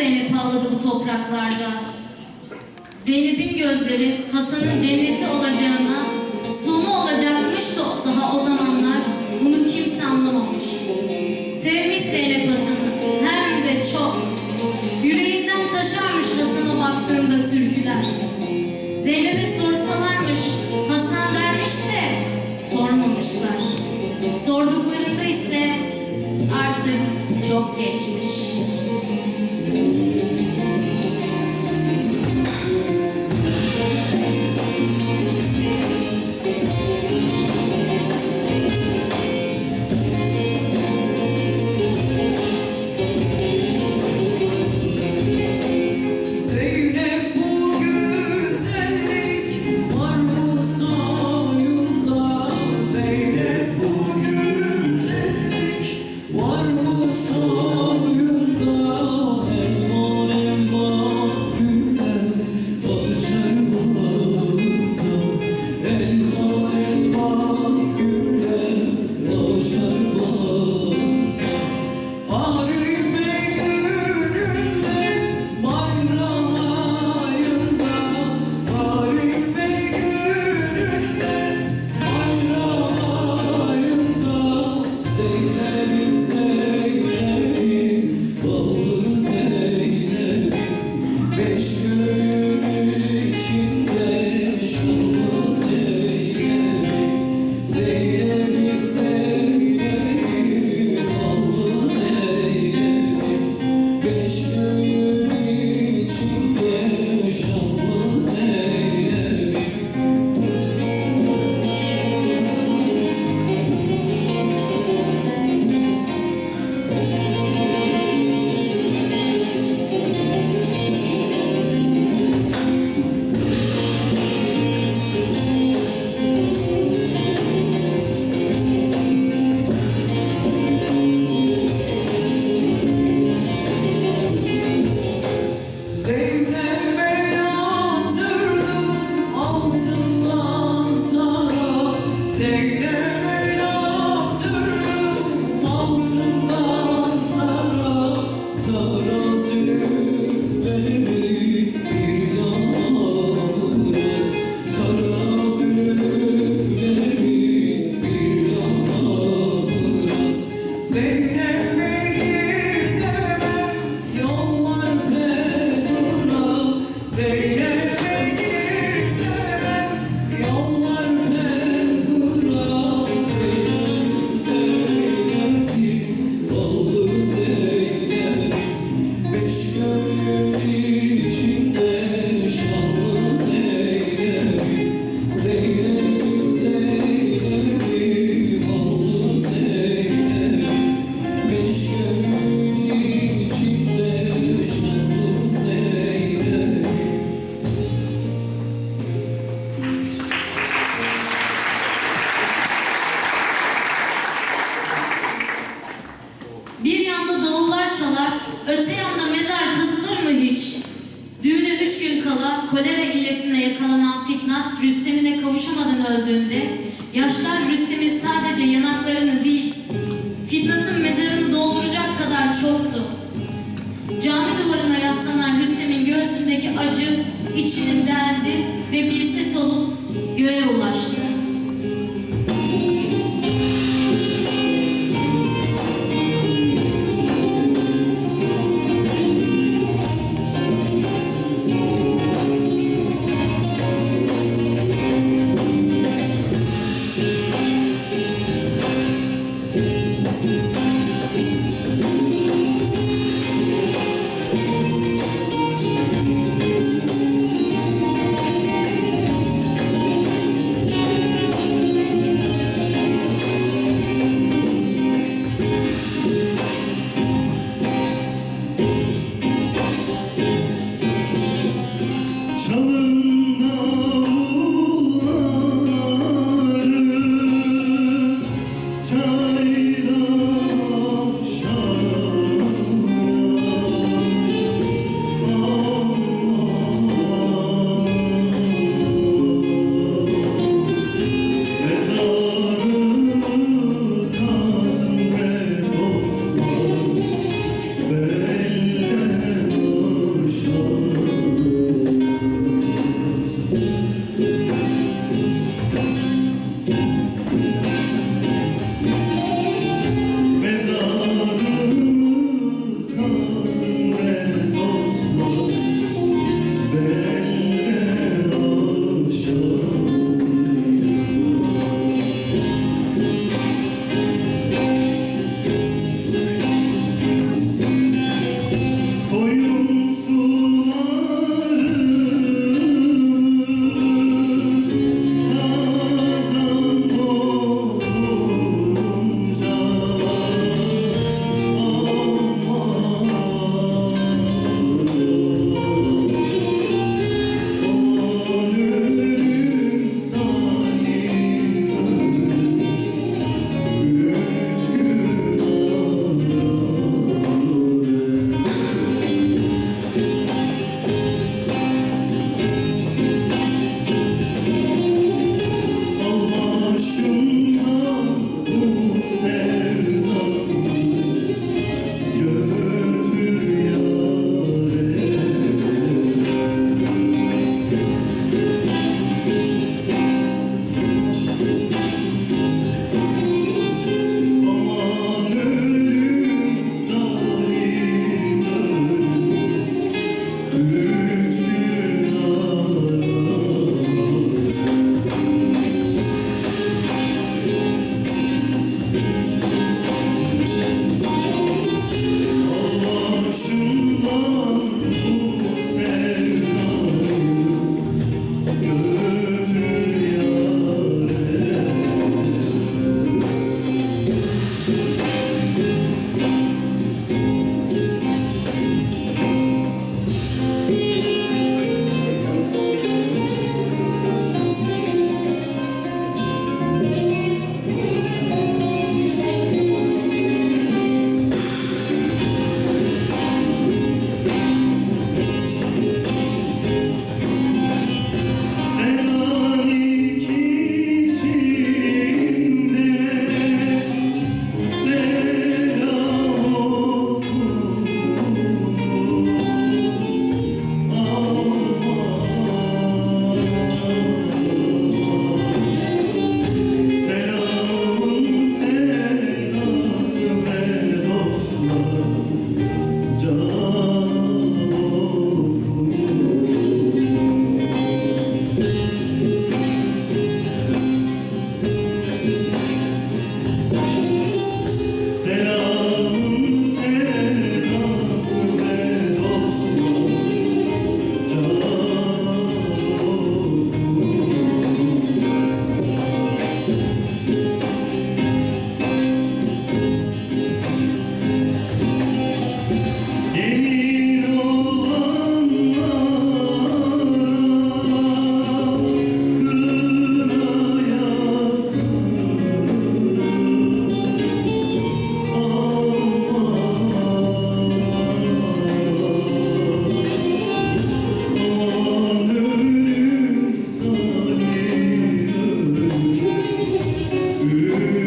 Zeynep ağladı bu topraklarda. Zeynep'in gözleri Hasan'ın cenneti olacağına, sonu olacakmış da daha o zamanlar bunu kimse anlamamış. Sevmiş Zeynep Hasan'ı hem de çok. Yüreğinden taşarmış Hasan'a baktığında türküler. Zeynep'e sorsalarmış Hasan dermiş de sormamışlar. Sorduklarında ise artık çok geçmiş. Öte yanda mezar kazılır mı hiç? Düğüne üç gün kala kolera illetine yakalanan Fitnat Rüstem'ine kavuşamadan öldüğünde yaşlar Rüstem'in sadece yanaklarını değil, Fitnat'ın mezarını dolduracak kadar çoktu. Cami duvarına yaslanan Rüstem'in göğsündeki acı içini deldi ve bir ses olup göğe ulaştı.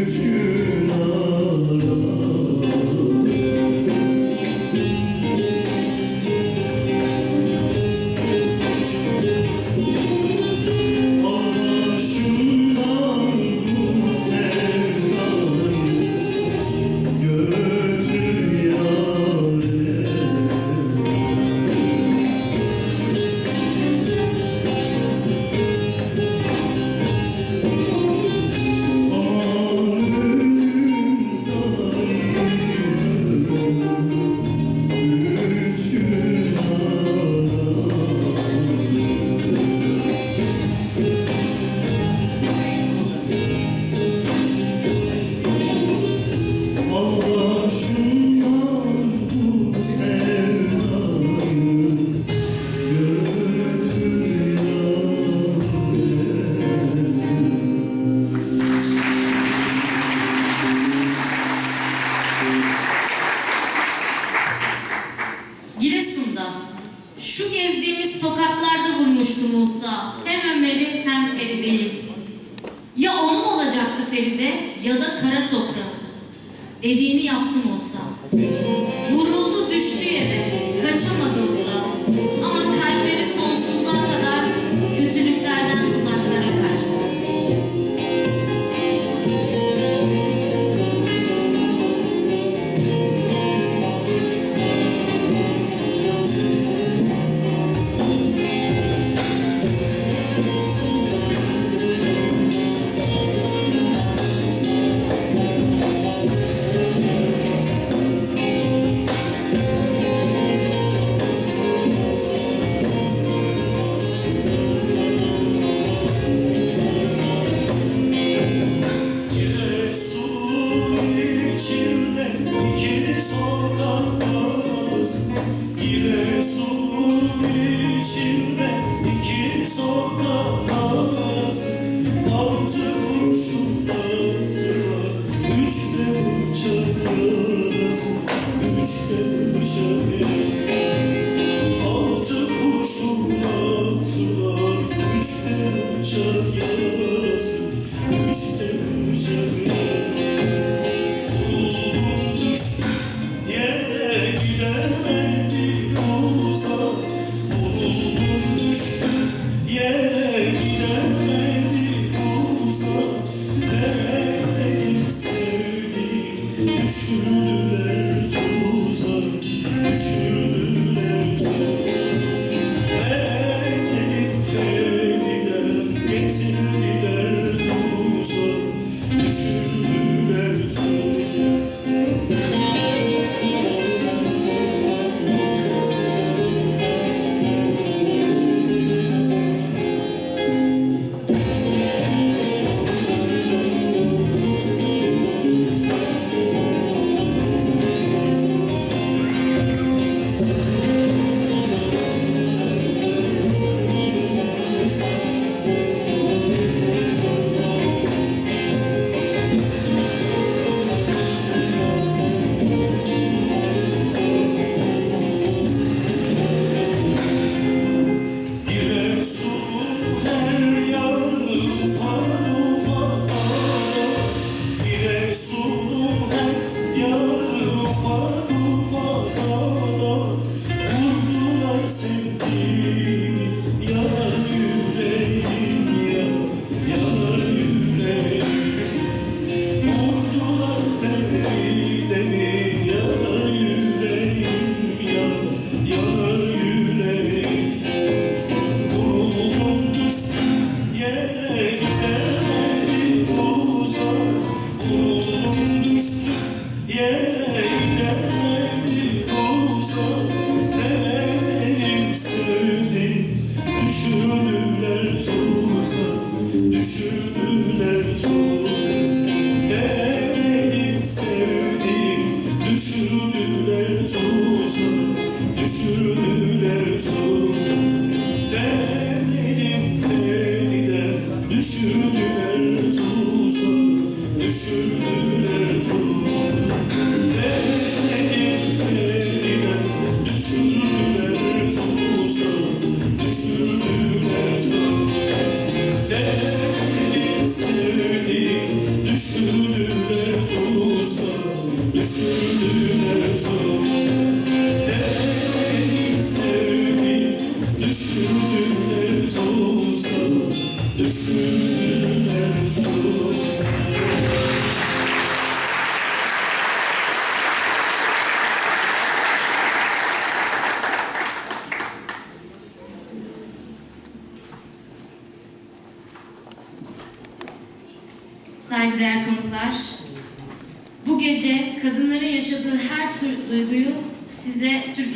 it's you.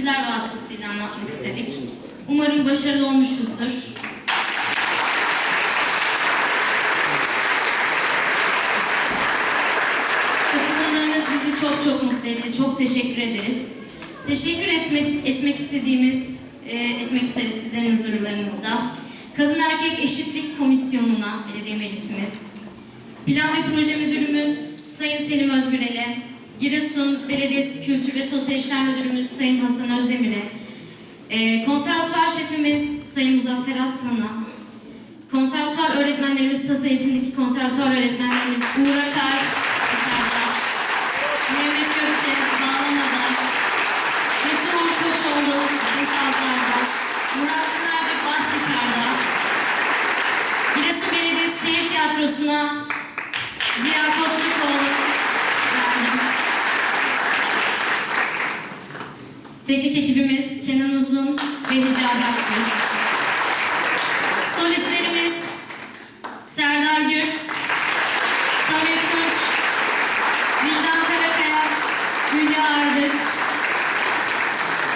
görüntüler vasıtasıyla anlatmak istedik. Umarım başarılı olmuşuzdur. Katılımlarınız bizi çok çok mutlu etti. Çok teşekkür ederiz. Teşekkür etme, etmek istediğimiz, e, etmek isteriz sizlerin huzurlarınızda. Kadın Erkek Eşitlik Komisyonu'na belediye meclisimiz, Plan ve Proje Müdürümüz Sayın Selim Özgürel'e, Giresun Belediyesi Kültür ve Sosyal İşler Müdürümüz Sayın Hasan Özdemir'e, e, konservatuar şefimiz Sayın Muzaffer Aslan'a, konservatuar öğretmenlerimiz, saz eğitimdeki konservatuar öğretmenlerimiz Uğur Akar, Mehmet Gökçe, Bağlamada, Betül Koçoğlu, Sazlar'da, Murat Çınar ve Bas Gitar'da, Giresun Belediyesi Şehir Tiyatrosu'na Ziya Kostıkoğlu, Teknik ekibimiz Kenan Uzun ve Hicabi Akgül. Solistlerimiz Serdar Gür, Samet Tunç, Vildan Karakaya, Hülya Ardıç.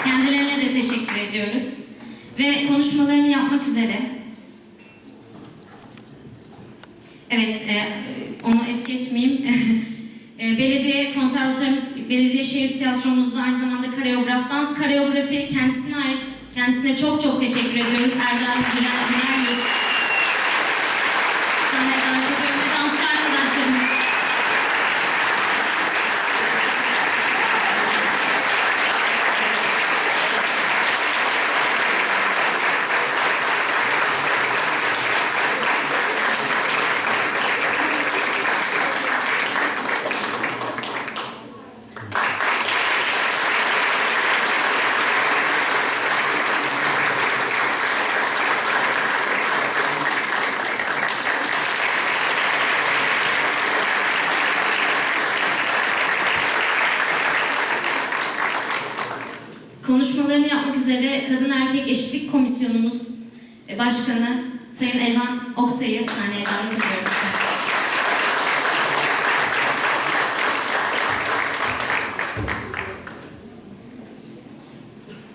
Kendilerine de teşekkür ediyoruz. Ve konuşmalarını yapmak üzere Evet, e, onu es geçmeyeyim. E, belediye konservatuarımız, belediye şehir tiyatromuzda aynı zamanda koreograf, dans koreografi kendisine ait. Kendisine çok çok teşekkür ediyoruz. Erdal Güler, Güler Yüz. Sana davet ediyorum ve dansçı arkadaşlarım. Konuşmalarını yapmak üzere Erkek Eşitlik Komisyonumuz e, Başkanı Sayın Elvan Oktay'ı sahneye davet ediyorum.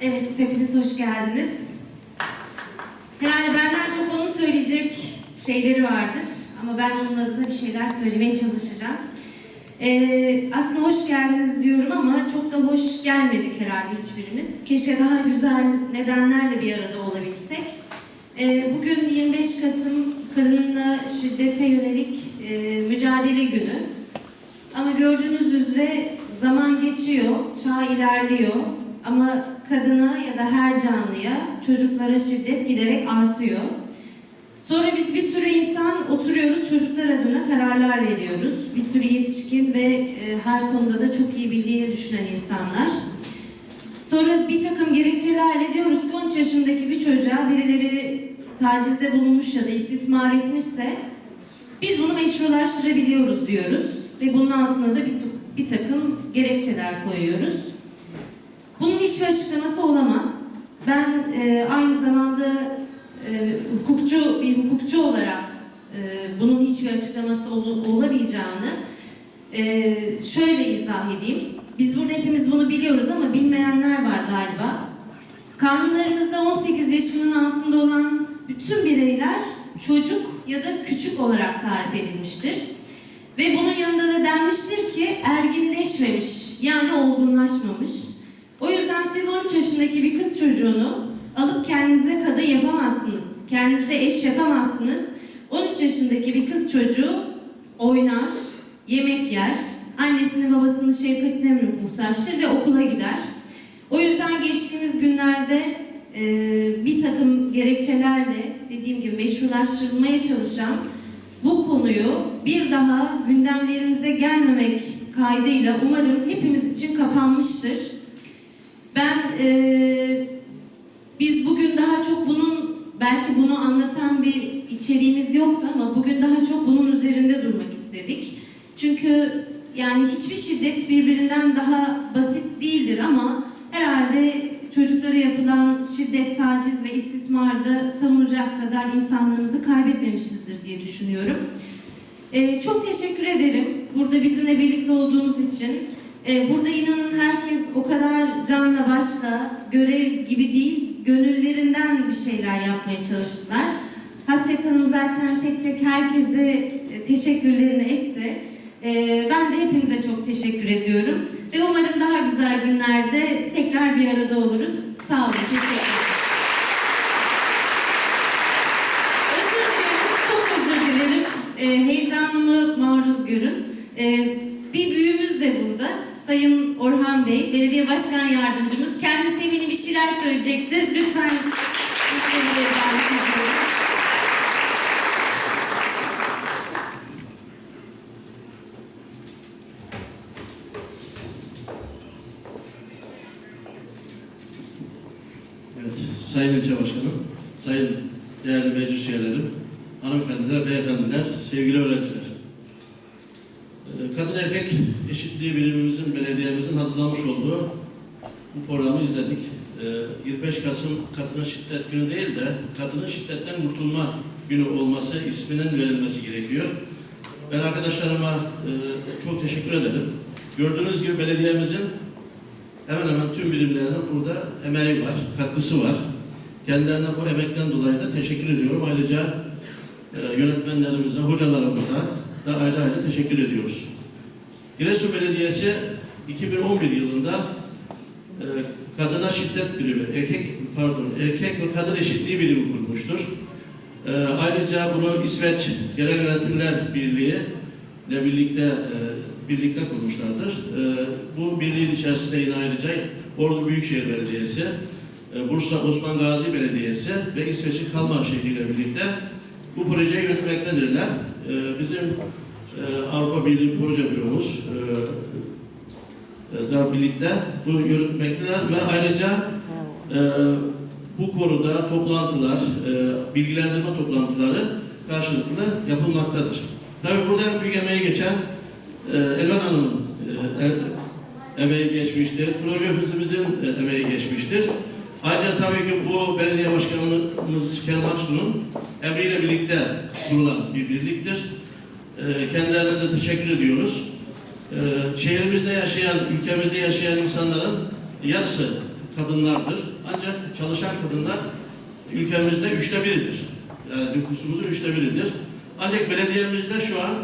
Evet, hepiniz hoş geldiniz. Herhalde benden çok onun söyleyecek şeyleri vardır. Ama ben onun adına bir şeyler söylemeye çalışacağım. Ee, aslında hoş geldiniz diyorum ama çok da hoş gelmedik herhalde hiçbirimiz. Keşke daha güzel nedenlerle bir arada olabilsek. Ee, bugün 25 Kasım Kadınla Şiddete Yönelik e, Mücadele Günü. Ama gördüğünüz üzere zaman geçiyor, çağ ilerliyor ama kadına ya da her canlıya, çocuklara şiddet giderek artıyor. Sonra biz bir sürü insan oturuyoruz, çocuklar adına kararlar veriyoruz. Bir sürü yetişkin ve e, her konuda da çok iyi bildiğini düşünen insanlar. Sonra bir takım gerekçelerle diyoruz ki 13 yaşındaki bir çocuğa birileri tacizde bulunmuş ya da istismar etmişse biz bunu meşrulaştırabiliyoruz diyoruz ve bunun altına da bir, bir takım gerekçeler koyuyoruz. Bunun hiçbir açıklaması olamaz. Ben e, aynı zamanda e, hukukçu bir hukukçu olarak e, bunun hiçbir açıklaması ol- olamayacağını e, şöyle izah edeyim. Biz burada hepimiz bunu biliyoruz ama bilmeyenler var galiba. Kanunlarımızda 18 yaşının altında olan bütün bireyler çocuk ya da küçük olarak tarif edilmiştir. Ve bunun yanında da denmiştir ki erginleşmemiş yani olgunlaşmamış. O yüzden siz 13 yaşındaki bir kız çocuğunu alıp kendinize kadın yapamazsınız. Kendinize eş yapamazsınız. 13 yaşındaki bir kız çocuğu oynar, yemek yer, annesinin babasının şefkatine muhtaçtır ve okula gider. O yüzden geçtiğimiz günlerde e, bir takım gerekçelerle dediğim gibi meşrulaştırılmaya çalışan bu konuyu bir daha gündemlerimize gelmemek kaydıyla umarım hepimiz için kapanmıştır. Ben e, biz bugün daha çok bunun belki bunu anlatan bir içeriğimiz yoktu ama bugün daha çok bunun üzerinde durmak istedik. Çünkü yani hiçbir şiddet birbirinden daha basit değildir ama herhalde çocuklara yapılan şiddet, taciz ve istismarda savunacak kadar insanlığımızı kaybetmemişizdir diye düşünüyorum. Ee, çok teşekkür ederim burada bizimle birlikte olduğunuz için. Ee, burada inanın herkes o kadar canla başla, görev gibi değil, gönüllerinden bir şeyler yapmaya çalıştılar. Hasret Hanım zaten tek tek herkese e, teşekkürlerini etti. Ee, ben de hepinize çok teşekkür ediyorum. Ve umarım daha güzel günlerde tekrar bir arada oluruz. Sağ olun, teşekkür ederim. Özür dilerim, çok özür dilerim. Ee, heyecanımı maruz görün. Bir büyüğümüz de burada. Sayın Orhan Bey, belediye başkan yardımcımız. Kendisi eminim bir şeyler söyleyecektir. Lütfen. Evet, Sayın İlçe Başkanım, Sayın değerli meclis üyelerim, hanımefendiler, beyefendiler, sevgili öğrenciler. Ee, Kadın erkek eşitliği birimimizin, belediyemizin hazırlamış olduğu bu programı izledik. Ee, 25 Kasım Kadına Şiddet Günü değil de Kadının Şiddetten Kurtulma Günü olması isminin verilmesi gerekiyor. Ben arkadaşlarıma e, çok teşekkür ederim. Gördüğünüz gibi belediyemizin hemen hemen tüm birimlerinin burada emeği var, katkısı var. Kendilerine bu emekten dolayı da teşekkür ediyorum. Ayrıca e, yönetmenlerimize, hocalarımıza da ayrı ayrı teşekkür ediyoruz. Giresun Belediyesi 2011 yılında e, kadına şiddet birimi, erkek pardon, erkek ve kadın eşitliği birimi kurmuştur. E, ayrıca bunu İsveç Yerel Yönetimler Birliği ile birlikte e, birlikte kurmuşlardır. E, bu birliğin içerisinde yine ayrıca Ordu Büyükşehir Belediyesi, e, Bursa Osman Gazi Belediyesi ve İsveç'in Kalmar şehri ile birlikte bu projeyi yürütmektedirler. E, bizim e, Avrupa Birliği Proje Büromuz e, e, da birlikte bu yürütmekteler ve ayrıca e, bu konuda toplantılar, e, bilgilendirme toplantıları karşılıklı yapılmaktadır. Tabii burada en büyük emeği geçen e, Elvan Hanım'ın e, e, emeği geçmiştir. Proje ofisimizin e, emeği geçmiştir. Ayrıca tabii ki bu belediye başkanımız Kerem Aksu'nun emriyle birlikte kurulan bir birliktir. E, kendilerine de teşekkür ediyoruz. E, şehrimizde yaşayan, ülkemizde yaşayan insanların yarısı kadınlardır. Ancak çalışan kadınlar ülkemizde üçte biridir. Yani nüfusumuzun üçte biridir. Ancak belediyemizde şu an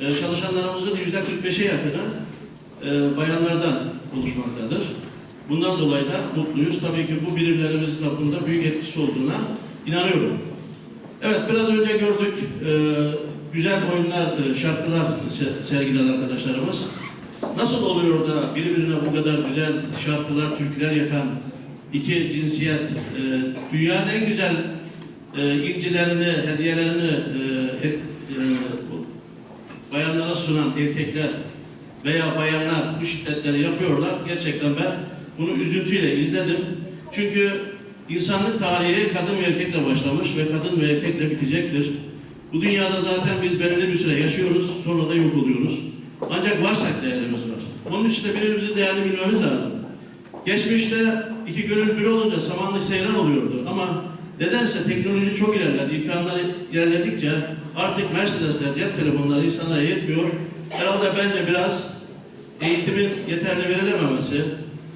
e, çalışanlarımızın yüzde 45'e yakını e, bayanlardan oluşmaktadır. Bundan dolayı da mutluyuz. Tabii ki bu birimlerimizin bunda büyük etkisi olduğuna inanıyorum. Evet biraz önce gördük e, güzel oyunlar, e, şarkılar se- sergiledi arkadaşlarımız. Nasıl oluyor da birbirine bu kadar güzel şarkılar, türküler yapan iki cinsiyet e, dünyanın en güzel e, incilerini, hediyelerini e, bayanlara sunan erkekler veya bayanlar bu şiddetleri yapıyorlar. Gerçekten ben bunu üzüntüyle izledim. Çünkü insanlık tarihi kadın ve erkekle başlamış ve kadın ve erkekle bitecektir. Bu dünyada zaten biz belirli bir süre yaşıyoruz, sonra da yok oluyoruz. Ancak varsak değerimiz var. Onun için de birbirimizin değerini bilmemiz lazım. Geçmişte iki gönül bir olunca samanlık seyran oluyordu ama nedense teknoloji çok ilerledi. İmkanlar ilerledikçe artık Mercedesler, cep telefonları insanlara yetmiyor. Herhalde bence biraz eğitimin yeterli verilememesi,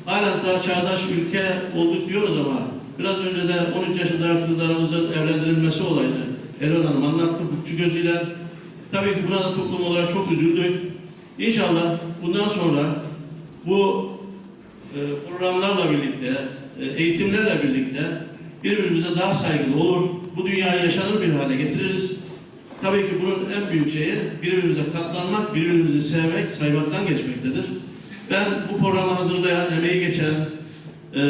halen daha çağdaş ülke olduk diyoruz ama biraz önce de 13 yaşında kızlarımızın evlendirilmesi olayını Elvan Hanım anlattı hukukçu gözüyle. Tabii ki buna da toplum olarak çok üzüldük. İnşallah bundan sonra bu e, programlarla birlikte, e, eğitimlerle birlikte birbirimize daha saygılı olur. Bu dünyayı yaşanır bir hale getiririz. Tabii ki bunun en büyük şeyi birbirimize katlanmak, birbirimizi sevmek, saymaktan geçmektedir. Ben bu programı hazırlayan, emeği geçen, e,